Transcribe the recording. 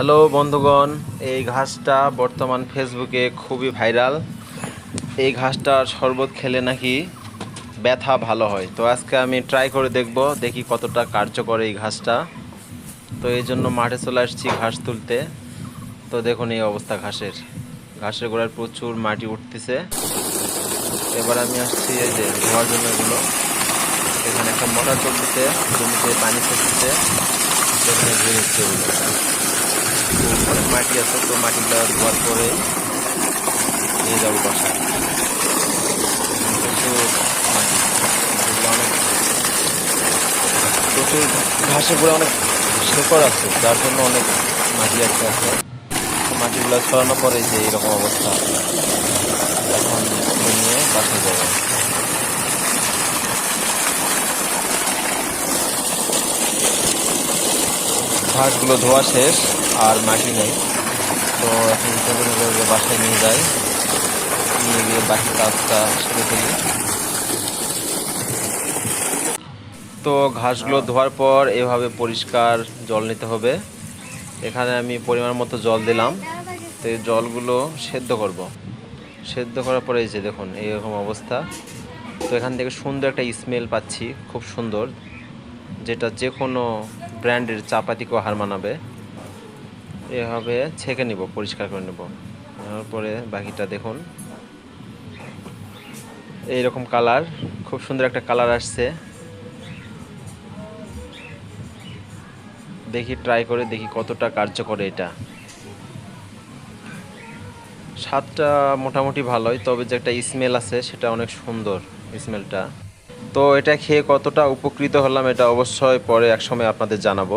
Hello বন্ধুগণ, এই ঘাসটা বর্তমান ফেসবুকে খুবই ভাইরাল। এই ঘাসটার শরবত খেলে নাকি ব্যথা ভালো হয়। তো আজকে আমি ট্রাই করে দেখব, দেখি কতটা কার্যকর এই ঘাসটা। তো এই জন্য মাঠে চলে আসছি ঘাস তুলতে। তো দেখুন এই অবস্থা ঘাসের। ঘাসের গোড়ায় প্রচুর মাটি উঠতেছে। এবার আমি আসছি এই যে ধোয়ার জন্য এগুলো। এখানে একটা মোটর চলতেছে, জমিতে পানি পড়তেছে। সেখানে তো অনেক মাটি আছে তো মাটিগুলো ধোয়ার পরে নিয়ে যাব বাসায় প্রচুর অনেক প্রচুর ঘাসের পরে অনেক শেকড় আছে যার জন্য অনেক মাটি একটা আছে মাটিগুলো ছড়ানোর পরে যে এরকম অবস্থা। এখন নিয়ে বাসায় যাব। ঘাসগুলো ধোয়া শেষ, আর মাটি নেই। তো এখন সেগুলো বাসায় নিয়ে যাই। নিয়ে গিয়ে বাকি কাজটা সেরে ফেলি। তো ঘাসগুলো ধোয়ার পর এভাবে পরিষ্কার জল নিতে হবে। এখানে আমি পরিমাণ মতো জল দিলাম। তো এই জলগুলো সেদ্ধ করব। সেদ্ধ করার পরে এই যে দেখুন, এইরকম অবস্থা। তো এখান থেকে সুন্দর একটা স্মেল পাচ্ছি, খুব সুন্দর। যেটা যে কোনো ব্র্যান্ডের চাপাতিকেও হার মানাবে। এভাবে ছেঁকে নিব, পরিষ্কার করে নেব। নেওয়ার পরে বাকিটা দেখুন। এইরকম কালার, খুব সুন্দর একটা কালার আসছে। দেখি ট্রাই করে দেখি কতটা কার্যকর এটা। স্বাদটা মোটামুটি ভালোই, তবে যে একটা স্মেল আছে, সেটা অনেক সুন্দর স্মেলটা তো এটা খেয়ে কতটা উপকৃত হলাম এটা অবশ্যই পরে একসময় আপনাদের জানাব।